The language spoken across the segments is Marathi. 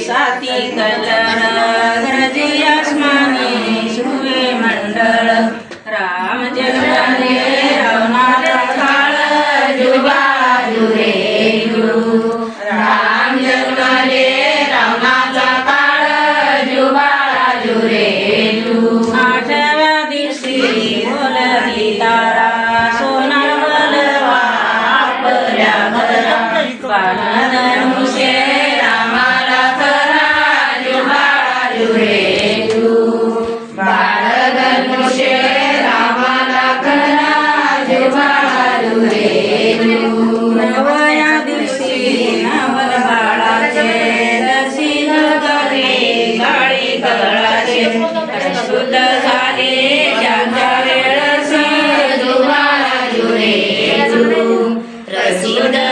साती कलर गरजे आसमानी मंडळ. राम जगले रवनाथ काळ जुबाजू रे गुरु. राम जगले रवनाथ काळ जुबाजू रे गुरु. Yes, Lord.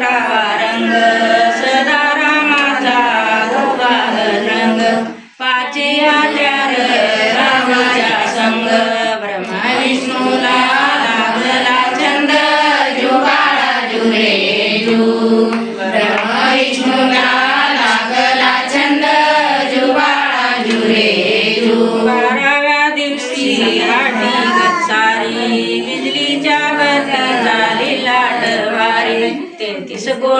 प्रहारङ्ग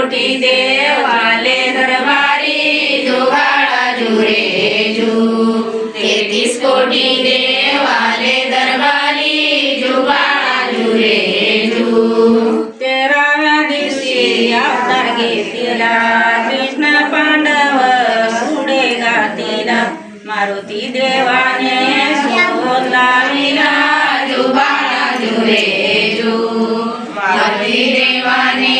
कोटी देवाले दरबारी जुगाळा जुरे जू तेहतीस कोटी देवाले दरबारी जुगाळा जुरे जू तेराव्या दिवशी आता घेतला कृष्ण पांडव सुडे गातीला मारुती देवाने सोन लाविला जुबाळा जुरे जू मारुती देवाने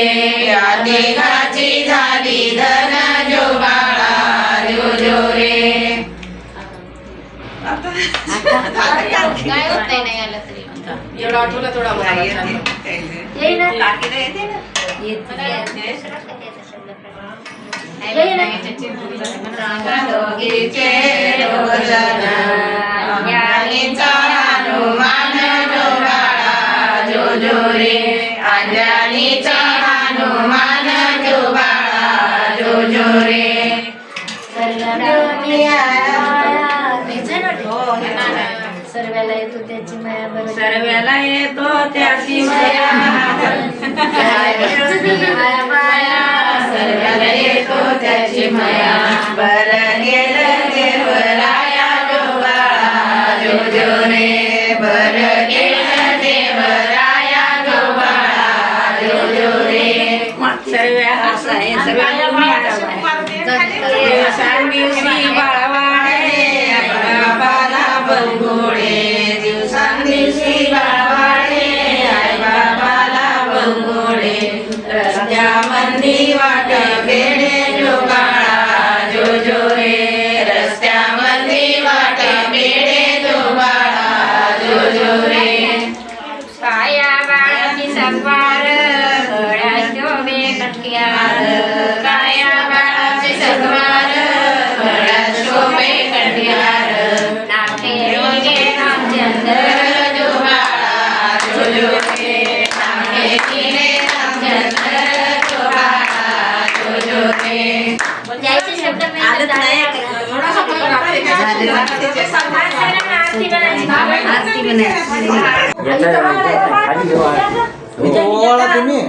जो रे या तिघाची झाली धन जो बाळा जो जो रे. काय होत नाही आलं तरी. एवढा आठवला थोडा अंजनीचा जो बाळा जो जो रे अंजनीचा हनुमान जो बाळा जो जो रे सर्वाला येतो त्याची माया बरोबर सर्वाला येतो त्याची माया सर्वाला येतो त्याची माया बर गेलं देवराया जो बाळा जो जो रे दिवसांदिवशी बाळवाडे बाबाला बंगोळे दिवसांदिवशी बाळवाडे आई बाबाला बंगोळे रस्त्यामंदी वाट बेडे तुम्ही.